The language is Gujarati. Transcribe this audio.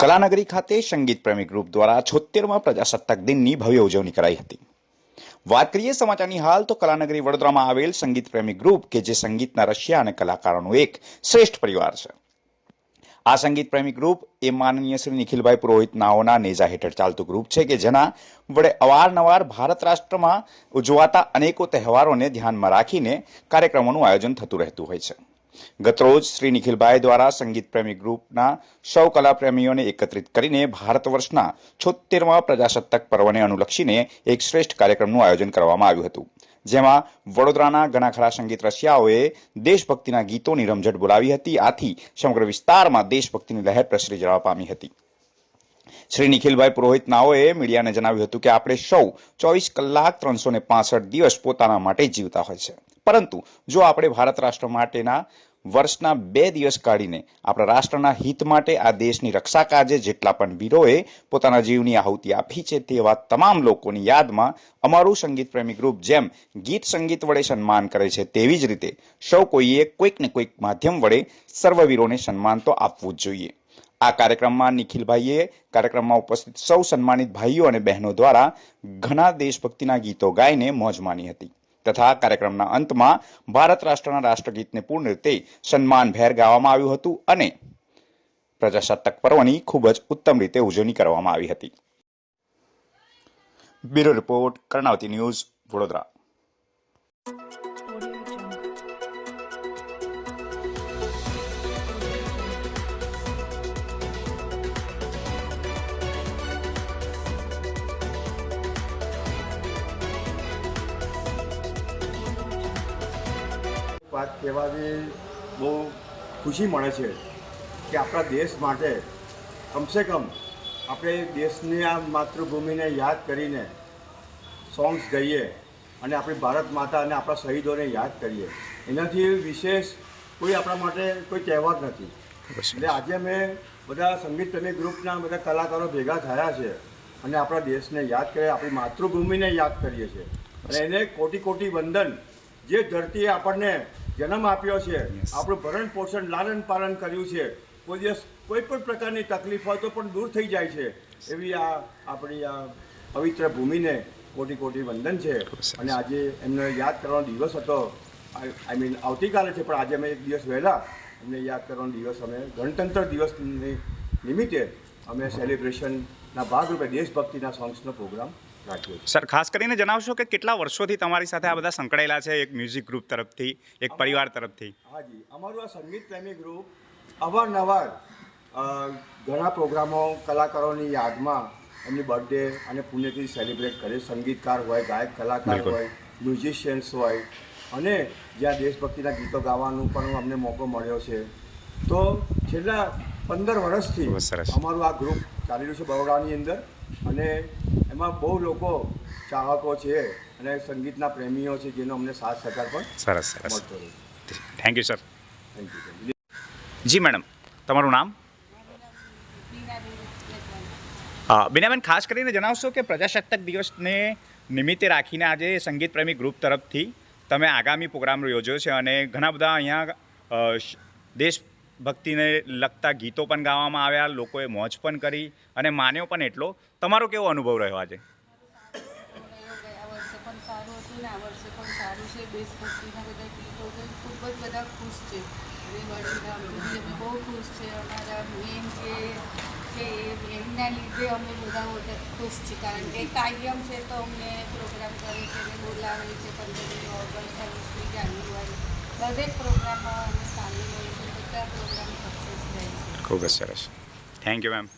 કલાનગરી ખાતે સંગીત પ્રેમી ગ્રુપ દ્વારા છોતેરમાં પ્રજાસત્તાક દિનની ભવ્ય ઉજવણી કરાઈ હતી. વાત કરીએ સમાચારની હાલ, તો કલાનગરી વડોદરામાં આવેલ સંગીત પ્રેમી ગ્રુપ, કે જે સંગીતના રશિયા અને કલાકારોનું એક શ્રેષ્ઠ પરિવાર છે. આ સંગીત પ્રેમી ગ્રુપ એ માનનીય શ્રી નિખિલભાઈ પુરોહિત નાઓના નેજા હેઠળ ચાલતું ગ્રુપ છે, કે જેના વડે અવારનવાર ભારત રાષ્ટ્રમાં ઉજવાતા અનેકો તહેવારોને ધ્યાનમાં રાખીને કાર્યક્રમોનું આયોજન થતું રહેતું હોય છે. ગતરોજ શ્રી નિખિલભાઈ દ્વારા સંગીત પ્રેમી ગ્રુપના સૌ કલાપ્રેમીઓને એકત્રિત કરીને ભારત વર્ષના છોતેરમા પ્રજાસત્તાક પર્વને અનુલક્ષીને એક શ્રેષ્ઠ કાર્યક્રમનું આયોજન કરવામાં આવ્યું હતું. જેમાં વડોદરાના ઘણા ખરા સંગીત રસિયાઓએ દેશભક્તિના ગીતોની રમઝટ બોલાવી હતી. આથી સમગ્ર વિસ્તારમાં દેશભક્તિની લહેર પ્રસરી જવા પામી હતી. શ્રી નિખિલભાઈ પુરોહિત નાઓએ મીડિયાને જણાવ્યું હતું કે આપણે સૌ ચોવીસ કલાક ત્રણસો ને દિવસ પોતાના માટે જીવતા હોય છે. પરંતુ જો આપણે ભારત રાષ્ટ્ર માટેના વર્ષના બે દિવસ કાઢીને આપણા રાષ્ટ્રના હિત માટે આ દેશની રક્ષા કાજે જેટલા પણ વીરોએ પોતાના જીવની આહુતિ આપી છે તેવા તમામ લોકોની યાદમાં અમારું સંગીત પ્રેમી ગ્રુપ જેમ ગીત સંગીત વડે સન્માન કરે છે તેવી જ રીતે સૌ કોઈએ કોઈક ને કોઈક માધ્યમ વડે સર્વવીરોને સન્માન તો આપવું જ જોઈએ. આ કાર્યક્રમમાં નિખિલભાઈએ કાર્યક્રમમાં ઉપસ્થિત સૌ સન્માનિત ભાઈઓ અને બહેનો દ્વારા ઘણા દેશભક્તિના ગીતો ગાઈને મોજ માની હતી તથા કાર્યક્રમના અંતમાં ભારત રાષ્ટ્રના રાષ્ટ્રગીતને પૂર્ણ રીતે સન્માનભેર ગાવામાં આવ્યું હતું અને પ્રજાસત્તાક પર્વની ખૂબ જ ઉત્તમ રીતે ઉજવણી કરવામાં આવી હતી. Bureau report, Karnavati news, Vadodara. વાત કહેવાથી બહુ ખુશી મળે છે કે આપણા દેશ માટે કમસે કમ આપણે દેશની આ માતૃભૂમિને યાદ કરીને સોંગ્સ ગાઈએ અને આપણી ભારત માતા અને આપણા શહીદોને યાદ કરીએ. એનાથી વિશેષ કોઈ આપણા માટે કોઈ તહેવાર નથી. એટલે આજે મેં બધા સંગીત પ્રેમી ગ્રુપના બધા કલાકારો ભેગા થયા છે અને આપણા દેશને યાદ કરીએ, આપણી માતૃભૂમિને યાદ કરીએ છીએ. અને એને કોટી કોટી વંદન જે ધરતીએ આપણને જન્મ આપ્યો છે. આપણું ભરણ પોષણ લાલન પાલન કર્યું છે. કોઈ દિવસ કોઈ પણ પ્રકારની તકલીફ હોય તો પણ દૂર થઈ જાય છે. એવી આ આપણી આ પવિત્ર ભૂમિને કોટી કોટી વંદન છે. અને આજે એમને યાદ કરવાનો દિવસ હતો. આઈ મીન આવતીકાલે છે પણ આજે અમે એક દિવસ વહેલા એમને યાદ કરવાનો દિવસ. અમે ગણતંત્ર દિવસની નિમિત્તે અમે સેલિબ્રેશનના ભાગરૂપે દેશભક્તિના સોંગ્સનો પ્રોગ્રામ રાખ્યો છે સર ખાસ કરીને જણાવશો કે કેટલા વર્ષોથી તમારી સાથે આ બધા સંકળાયેલા છે એક મ્યુઝિક ગ્રુપ તરફથી એક પરિવાર તરફથી? હાજી અમારું આ સંગીત પ્રેમી ગ્રુપ અવારનવાર ઘણા પ્રોગ્રામો કલાકારોની યાદમાં એમની બર્થડે અને પુણ્યતિથિ સેલિબ્રેટ કરે. સંગીતકાર હોય ગાયક કલાકાર હોય મ્યુઝિશિયન્સ હોય. અને જ્યાં દેશભક્તિના ગીતો ગાવાનું પણ અમને મોકો મળ્યો છે. તો છેલ્લા પંદર વર્ષથી. અમારું આ ગ્રુપ ચાલી રહ્યું છે બરોડાની અંદર. અને એમાં બહુ લોકો ચાહકો છે અને સંગીતના પ્રેમીઓ છે જેનો અમને સાથ સહકાર પણ સરસ સરસ. Thank you sir thank you ji madam તમારું નામ? હા બીનાબેન ખાસ કરીને જણાવશો કે પ્રજાસત્તાક દિવસને નિમિત્તે રાખીને આજે સંગીત પ્રેમી ગ્રુપ તરફથી તમે આગામી પ્રોગ્રામ યોજ્યો છે અને ઘણા બધા અહીંયા અ, દેશભક્તિને લગતા ગીતો પણ ગાવામાં આવ્યા, લોકોએ મોજ પણ કરી અને માન્યો પણ એટલો. તમારો કેવો અનુભવ રહ્યો આજે? એમના લીધે અમે બધા ખુશ છીએ કારણ કે કાયમ છે તો અમને પ્રોગ્રામ કરે છે બોલાવે છે દરેક પ્રોગ્રામમાં અમે સામેલ હોઈએ ખૂબ જ સરસ થેન્ક યુ મેમ